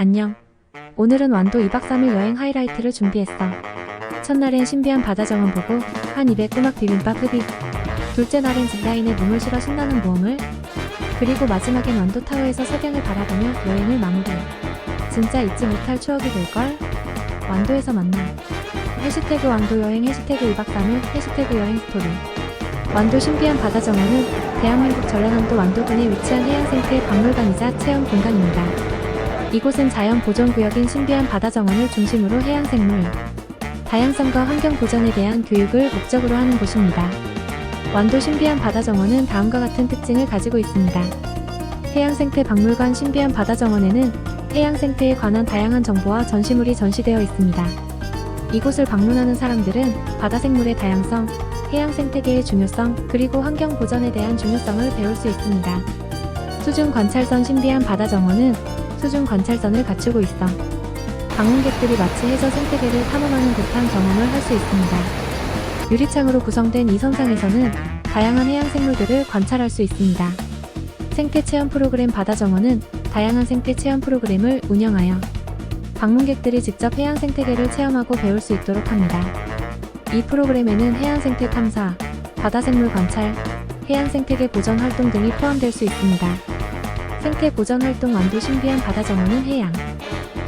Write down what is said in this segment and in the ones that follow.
안녕. 오늘은 완도 2박 3일 여행 하이라이트를 준비했어. 첫날엔 신비한 바다 정원 보고 한 입에 꼬막 비빔밥 흡입. 둘째 날엔 짚라인에 몸을 실어 신나는 모험을. 그리고 마지막엔 완도 타워에서 석양을 바라보며 여행을 마무리. 진짜 잊지 못할 추억이 될걸? 완도에서 만나. 해시태그 완도 여행 해시태그 2박 3일 해시태그 여행 스토리. 완도 신비한 바다 정원은 대한민국 전라남도 완도군에 위치한 해양생태 박물관이자 체험 공간입니다. 이곳은 자연 보존 구역인 신비한 바다 정원을 중심으로 해양 생물, 다양성과 환경 보전에 대한 교육을 목적으로 하는 곳입니다. 완도 신비한 바다 정원은 다음과 같은 특징을 가지고 있습니다. 해양생태 박물관 신비한 바다 정원에는 해양생태에 관한 다양한 정보와 전시물이 전시되어 있습니다. 이곳을 방문하는 사람들은 바다 생물의 다양성, 해양 생태계의 중요성, 그리고 환경 보전에 대한 중요성을 배울 수 있습니다. 수중 관찰선 신비한 바다 정원은 수중 관찰선을 갖추고 있어 방문객들이 마치 해저 생태계를 탐험하는 듯한 경험을 할 수 있습니다. 유리창으로 구성된 이 선상에서는 다양한 해양 생물들을 관찰할 수 있습니다. 생태 체험 프로그램 바다 정원은 다양한 생태 체험 프로그램을 운영하여 방문객들이 직접 해양 생태계를 체험하고 배울 수 있도록 합니다. 이 프로그램에는 해양 생태 탐사, 바다 생물 관찰, 해양 생태계 보전 활동 등이 포함될 수 있습니다. 생태 보전 활동 완도 신비한 바다 정원은 해양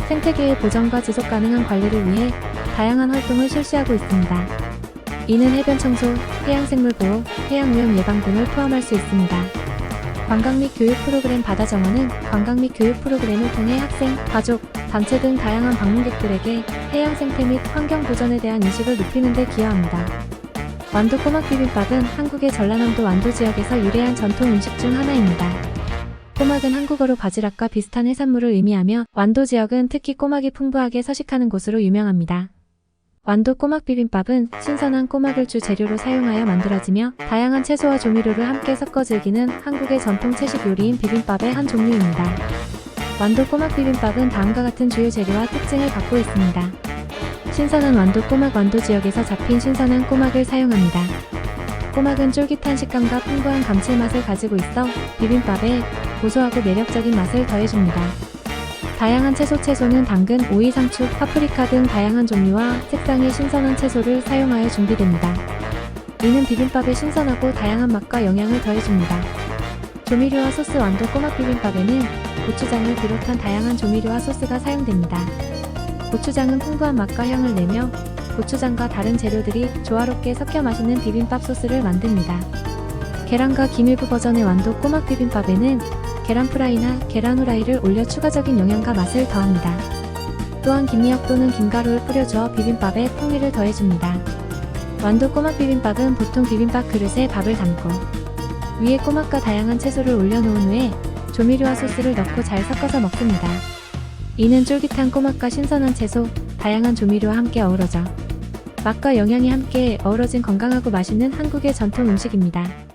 생태계의 보전과 지속 가능한 관리를 위해 다양한 활동을 실시하고 있습니다. 이는 해변 청소, 해양 생물 보호, 해양 오염 예방 등을 포함할 수 있습니다. 관광 및 교육 프로그램 바다 정원은 관광 및 교육 프로그램을 통해 학생, 가족, 단체 등 다양한 방문객들에게 해양 생태 및 환경 보전에 대한 인식을 높이는 데 기여합니다. 완도 꼬막 비빔밥은 한국의 전라남도 완도 지역에서 유래한 전통 음식 중 하나입니다. 꼬막은 한국어로 바지락과 비슷한 해산물을 의미하며 완도 지역은 특히 꼬막이 풍부하게 서식하는 곳으로 유명합니다. 완도 꼬막 비빔밥은 신선한 꼬막을 주 재료로 사용하여 만들어지며 다양한 채소와 조미료를 함께 섞어 즐기는 한국의 전통 채식 요리인 비빔밥의 한 종류입니다. 완도 꼬막 비빔밥은 다음과 같은 주요 재료와 특징을 갖고 있습니다. 신선한 완도 꼬막 완도 지역에서 잡힌 신선한 꼬막을 사용합니다. 꼬막은 쫄깃한 식감과 풍부한 감칠맛을 가지고 있어 비빔밥에 고소하고 매력적인 맛을 더해줍니다. 다양한 채소 채소는 당근, 오이, 상추, 파프리카 등 다양한 종류와 색상의 신선한 채소를 사용하여 준비됩니다. 이는 비빔밥의 신선하고 다양한 맛과 영양을 더해줍니다. 조미료와 소스 완도 꼬막 비빔밥에는 고추장을 비롯한 다양한 조미료와 소스가 사용됩니다. 고추장은 풍부한 맛과 향을 내며 고추장과 다른 재료들이 조화롭게 섞여 맛있는 비빔밥 소스를 만듭니다. 계란과 김 일부 버전의 완도 꼬막 비빔밥에는 계란 프라이나 계란 후라이를 올려 추가적인 영양과 맛을 더합니다. 또한 김미역 또는 김가루를 뿌려주어 비빔밥에 풍미를 더해줍니다. 완도 꼬막 비빔밥은 보통 비빔밥 그릇에 밥을 담고 위에 꼬막과 다양한 채소를 올려놓은 후에 조미료와 소스를 넣고 잘 섞어서 먹습니다. 이는 쫄깃한 꼬막과 신선한 채소, 다양한 조미료와 함께 어우러져 맛과 영양이 함께 어우러진 건강하고 맛있는 한국의 전통 음식입니다.